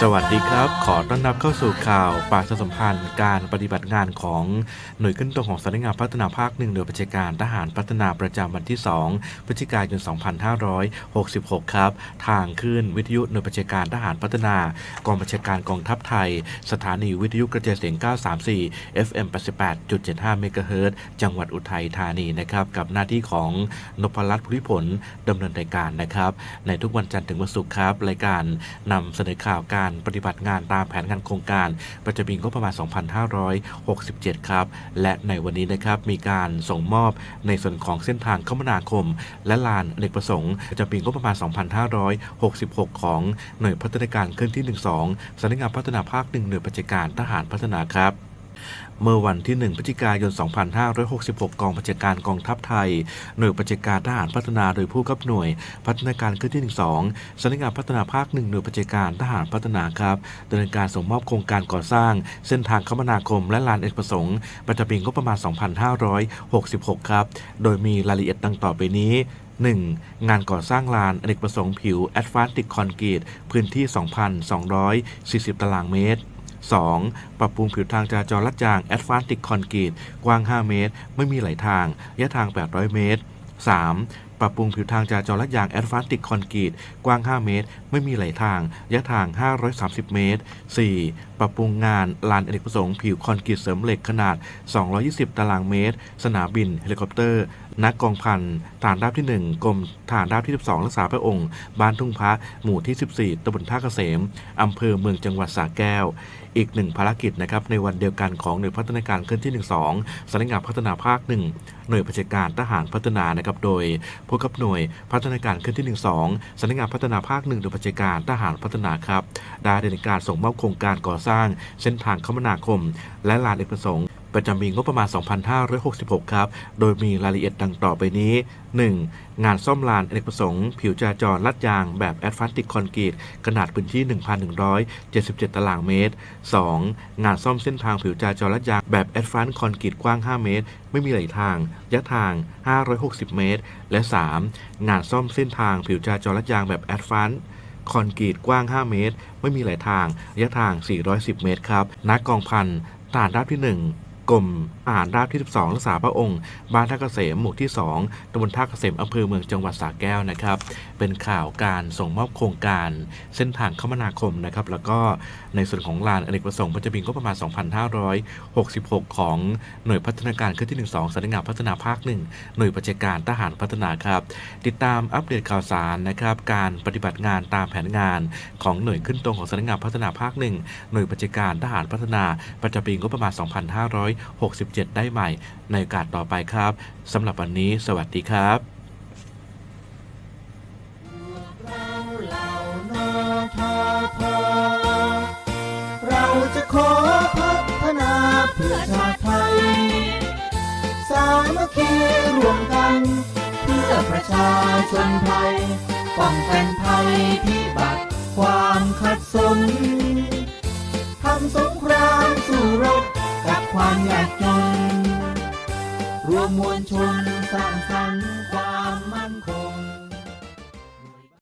สวัสดีครับ ขอต้อนรับเข้าสู่ข่าวประชาสัมพันธ์การปฏิบัติงานของหน่วยขึ้นตรงของสำนักงานพัฒนาภาคหนึ่งโดยประชาการทหารพัฒนาประจำวันที่ 2 พฤศจิกายน 2566 ครับ ทางขึ้นวิทยุหน่วยประชาการทหารพัฒนากองบัญชาการกองทัพไทย สถานีวิทยุกระจายเสียง 934 FM 88.75 เมกะเฮิรตจังหวัดอุทัยธานีนะครับกับหน้าที่ของนพรัตน์ภูริผลดำเนินรายการนะครับในทุกวันจันทร์ถึงวันศุกร์ครับรายการนำเสนอข่าวการปฏิบัติงานตามแผนงานโครงการประจำปีงบประมาณ 2567 ครับ และในวันนี้นะครับมีการส่งมอบในส่วนของเส้นทางคมนาคม และลานเอกประสงค์ประจำปีงบประมาณ 2566 ของหน่วยพัฒนาการเคลื่อนที่ 12สำนักงานพัฒนาภาคหนึ่งหน่วยปัจการทหารพัฒนาครับ เมื่อวันที่ 1 พฤศจิกายน 2566 กองบัญชาการกองทัพไทย หน่วยบัญชาการทหารพัฒนาโดยผู้กับหน่วย พัฒนาการเคลื่อนที่ 12สำนักงานพัฒนาภาค 1 หน่วยบัญชาการทหารพัฒนาครับดำเนินการส่งมอบโครงการก่อสร้าง เส้นทางคมนาคมและลานเอกประสงค์ประจำปีงบประมาณ 2566 ครับ โดยมีรายละเอียดดังต่อไปนี้ 1. งานก่อสร้างลานอเนกประสงค์ผิวแอดฟานติกคอนกรีตพื้นที่ 2,240 ตารางเมตร 2. ปรับปรุงผิวทางจราจรลาดยางแอดฟานติกคอนกรีตกว้าง 5 เมตร ไม่มีไหลทางระยะทาง 800 เมตร 3. ปรับปรุงผิวทางจราจรลาดยางแอดฟานติกคอนกรีตกว้าง 5 เมตร ไม่มีไหลทางระยะทาง 530 เมตร 4. ปรับปรุงงานลานอเนกประสงค์ผิวคอนกรีตเสริมเหล็กขนาด 220 ตารางเมตร สนามบิน เฮลิคอปเตอร์นักกองพันฐานราบที่ 1 กรมฐานราบที่ 12 รักษาพระองค์ บ้านทุ่งพระหมู่ที่ 14ตำบลท่าเกษมอำเภอเมืองจังหวัดสระแก้ว อีกหนึ่งภารกิจนะครับในวันเดียวกันของหน่วยพัฒนาการเคลื่อนที่ 12สำนักงานพัฒนาภาค 1 หน่วยประชาการทหารพัฒนานะครับโดยผู้กับหน่วยพัฒนาการเคลื่อนที่ 12สำนักงานพัฒนาภาค 1 หน่วยประชาการทหารพัฒนาครับได้ดำเนินการส่งมอบโครงการก่อสร้าง เส้นทางคมนาคม และลานเอกประสงค์ ประจำปีงบประมาณ 2566 ครับ โดยมีรายละเอียดดังต่อไปนี้ 1. งานซ่อมลานอเนกประสงค์ ผิวจราจรลาดยางแบบแอดฟานติกคอนกรีตขนาดพื้นที่ 1,177 ตารางเมตร 2. งานซ่อมเส้นทางผิวจราจรลาดยางแบบแอดฟานคอนกรีตกว้าง 5 เมตร ไม่มีไหลทางระยะทาง 560 เมตร และ 3. งานซ่อมเส้นทางผิวจราจรลาดยางแบบแอดฟานคอนกรีตกว้าง 5 เมตร ไม่มีไหลทางระยะทาง 410 เมตร ครับนักกองพันทหารราบที่ 1 กรมอาหารราบที่ 12 รักษาพระองค์ บ้านท่าเกษมหมู่ที่ 2ตำบลท่าเกษมอำเภอเมืองจังหวัดสระแก้วนะครับ เป็นข่าวการส่งมอบโครงการ เส้นทางคมนาคมนะครับ แล้วก็ในส่วนของลานอเนกประสงค์ประจำปีงบประมาณ 2566 ของหน่วยพัฒนาการเคลื่อนที่ 12สำนักงานพัฒนาภาค 1 หน่วยประชาการทหารพัฒนาครับ ติดตามอัปเดตข่าวสารนะครับ การปฏิบัติงานตามแผนงานของหน่วยขึ้นตรงของสำนักงานพัฒนาภาค 1 หน่วยประชาการทหารพัฒนาประจำปีงบประมาณ67 ได้ใหม่ ในโอกาสต่อไปครับสำหรับวันนี้ สวัสดีครับเราเหล่านอทอพอเราจะขอพัฒนาเพื่อชาติไทย สามัคคีรวมกัน เพื่อประชาชนไทยป้องกันภัย มวลชนสร้างสรรค์ความ